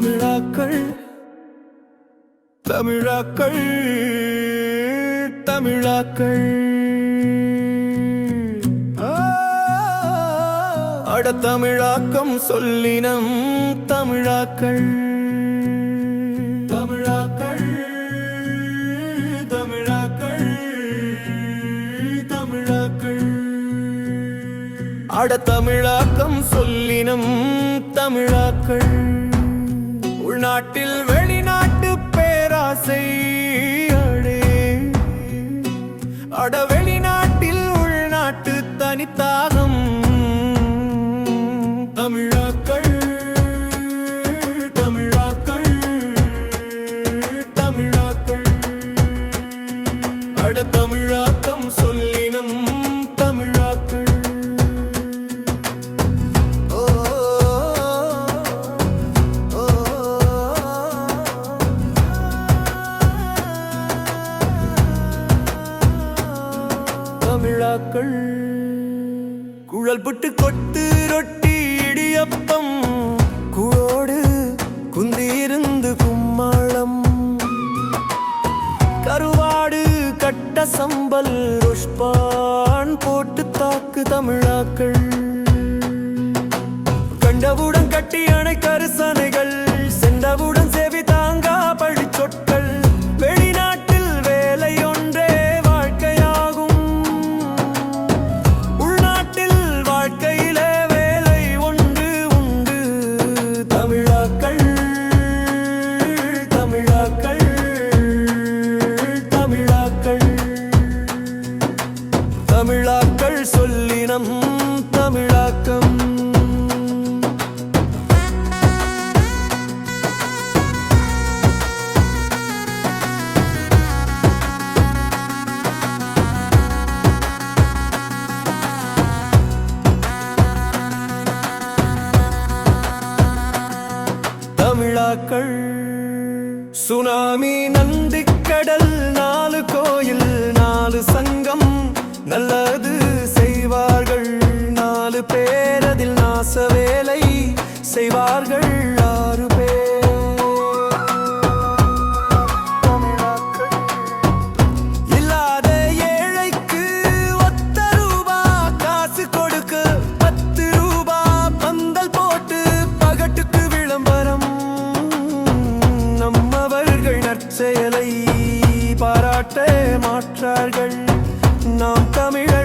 தமிழாக்கள் தமிழாக்கள் தமிழாக்கள். அட தமிழாக்கம் சொல்லினம் தமிழாக்கள். தமிழாக்கள் தமிழாக்கள் தமிழாக்கள். அட தமிழாக்கம் சொல்லினம் தமிழாக்கள். உள்நாட்டில் வெளிநாட்டு பேராசை அடே. அட வெளிநாட்டில் உள்நாட்டு தனித்தாகம். தமிழாக்கள் தமிழாக்கள் தமிழாக்கள். அட தமிழ் ராஜாக்கள் குழல் புட்டு கொட்டு ரொட்டி இடியப்பம். குழோடு குந்தியிருந்து கும்மாளம். கருவாடு கட்ட சம்பல் ருஷ்பான் போட்டு தாக்கு தமிழாக்கள். கண்டவுடன் கட்டி அணைக்க தமிழாக்கள் சுனாமி நந்திக்கடல் நாலு கோயில் நாலு சங்கம். நல்லது செய்வார்கள். நாலு பேரதில் நாச வேலை செய்வார்கள். செயலை பாராட்ட மாற்றார்கள். நாம் தமிழர்